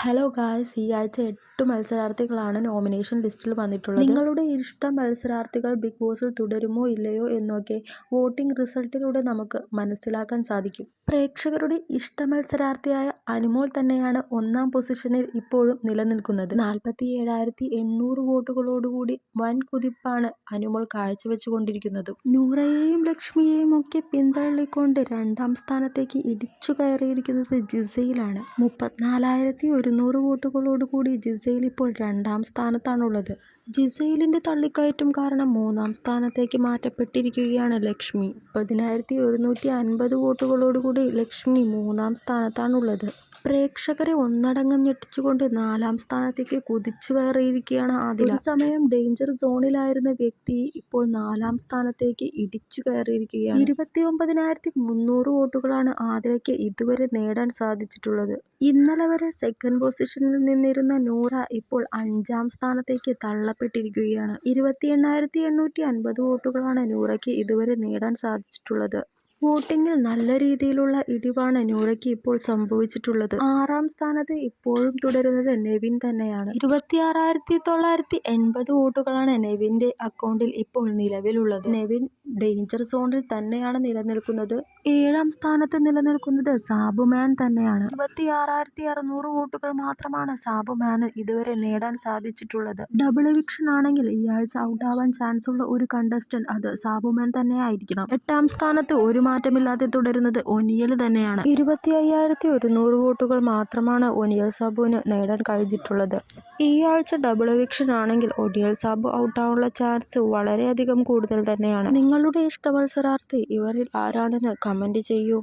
Hello guys ഈ ആഴ്ച എട്ട് മത്സരാർത്ഥികളാണ് നോമിനേഷൻ ലിസ്റ്റിൽ വന്നിട്ടുള്ളത്. നിങ്ങളുടെ ഇഷ്ട മത്സരാർത്ഥികൾ ബിഗ് ബോസിൽ തുടരുമോ ഇല്ലയോ എന്നൊക്കെ വോട്ടിംഗ് റിസൾട്ടിലൂടെ നമുക്ക് മനസ്സിലാക്കാൻ സാധിക്കും. പ്രേക്ഷകരുടെ ഇഷ്ട മത്സരാർത്ഥിയായ അനുമോൾ തന്നെയാണ് ഒന്നാം പൊസിഷനിൽ ഇപ്പോഴും നിലനിൽക്കുന്നത്. നാൽപ്പത്തി ഏഴായിരത്തി എണ്ണൂറ് വോട്ടുകളോടുകൂടി വൻ കുതിപ്പാണ് അനുമോൾ കാഴ്ചവെച്ചുകൊണ്ടിരിക്കുന്നത്. നൂറയെയും ലക്ഷ്മിയെയും ഒക്കെ പിന്തള്ളിക്കൊണ്ട് രണ്ടാം സ്ഥാനത്തേക്ക് ഇടിച്ചു കയറിയിരിക്കുന്നത് ജിസയിലാണ്. മുപ്പത്തിനാലായിരത്തി ഒരുന്നൂറ് വോട്ടുകളോടുകൂടി ജിസയിൽ ഇപ്പോൾ രണ്ടാം സ്ഥാനത്താണുള്ളത്. ജിസയിലിന്റെ തള്ളിക്കയറ്റം കാരണം മൂന്നാം സ്ഥാനത്തേക്ക് മാറ്റപ്പെട്ടിരിക്കുകയാണ് ലക്ഷ്മി. പതിനായിരത്തി ഒരുന്നൂറ്റി അൻപത് വോട്ടുകളോടുകൂടി ലക്ഷ്മി മൂന്നാം സ്ഥാനത്താണുള്ളത്. പ്രേക്ഷകരെ ഒന്നടങ്കം ഞെട്ടിച്ചുകൊണ്ട് നാലാം സ്ഥാനത്തേക്ക് കുതിച്ചു കയറിയിരിക്കുകയാണ് ആദില. ഒരു സമയം ഡേഞ്ചർ സോണിലായിരുന്ന വ്യക്തി ഇപ്പോൾ നാലാം സ്ഥാനത്തേക്ക് ഇടിച്ചു കയറിയിരിക്കുകയാണ്. ഇരുപത്തി ഒമ്പതിനായിരത്തി മുന്നൂറ് വോട്ടുകളാണ് ആദിലയ്ക്ക് ഇതുവരെ നേടാൻ സാധിച്ചിട്ടുള്ളത്. ഇന്നലെ വരെ സെക്കൻഡ് പൊസിഷനിൽ നിന്നിരുന്ന നൂറ ഇപ്പോൾ അഞ്ചാം സ്ഥാനത്തേക്ക് തള്ളപ്പെട്ടിരിക്കുകയാണ്. ഇരുപത്തി എണ്ണായിരത്തി എണ്ണൂറ്റി അൻപത് വോട്ടുകളാണ് നൂറയ്ക്ക് ഇതുവരെ നേടാൻ സാധിച്ചിട്ടുള്ളത്. വോട്ടിങ്ങിൽ നല്ല രീതിയിലുള്ള ഇടിവാണ് നൂറയ്ക്ക് ഇപ്പോൾ സംഭവിച്ചിട്ടുള്ളത്. ആറാം സ്ഥാനത്ത് ഇപ്പോഴും തുടരുന്നത് നെവിൻ തന്നെയാണ്. ഇരുപത്തിയാറായിരത്തി തൊള്ളായിരത്തി എൺപത് വോട്ടുകളാണ് നെവിന്റെ അക്കൗണ്ടിൽ ഇപ്പോൾ നിലവിലുള്ളത്. നെവിൻ ഡേഞ്ചർ സോണിൽ തന്നെയാണ് നിലനിൽക്കുന്നത്. ഏഴാം സ്ഥാനത്ത് നിലനിൽക്കുന്നത് സാബുമാൻ തന്നെയാണ്. ഇരുപത്തിയാറായിരത്തി അറുന്നൂറ് വോട്ടുകൾ മാത്രമാണ് സാബുമാന് ഇതുവരെ നേടാൻ സാധിച്ചിട്ടുള്ളത്. ഡബിൾ എവിക്ഷൻ ആണെങ്കിൽ ഈ ആഴ്ച ഔട്ടാവാൻ ചാൻസ് ഉള്ള ഒരു കണ്ടസ്റ്റന്റ് അത് സാബുമാൻ തന്നെ ആയിരിക്കണം എട്ടാം സ്ഥാനത്ത് ഒരു മാറ്റമില്ലാതെ തുടരുന്നത് ഒനിയൽ തന്നെയാണ്. ഇരുപത്തി അയ്യായിരത്തി ഒരുന്നൂറ് വോട്ടുകൾ മാത്രമാണ് ഒനിയൽ സാബുവിന് നേടാൻ കഴിഞ്ഞിട്ടുള്ളത്. ഈ ആഴ്ച ഡബിൾ എവിക്ഷൻ ആണെങ്കിൽ ഒനിയൽ സാബു ഔട്ടാവാനുള്ള ചാൻസ് വളരെയധികം കൂടുതൽ തന്നെയാണ്. നിങ്ങളുടെ ഇഷ്ട മത്സരാർത്ഥി ഇവരിൽ ആരാണെന്ന് കമന്റ് ചെയ്യൂ.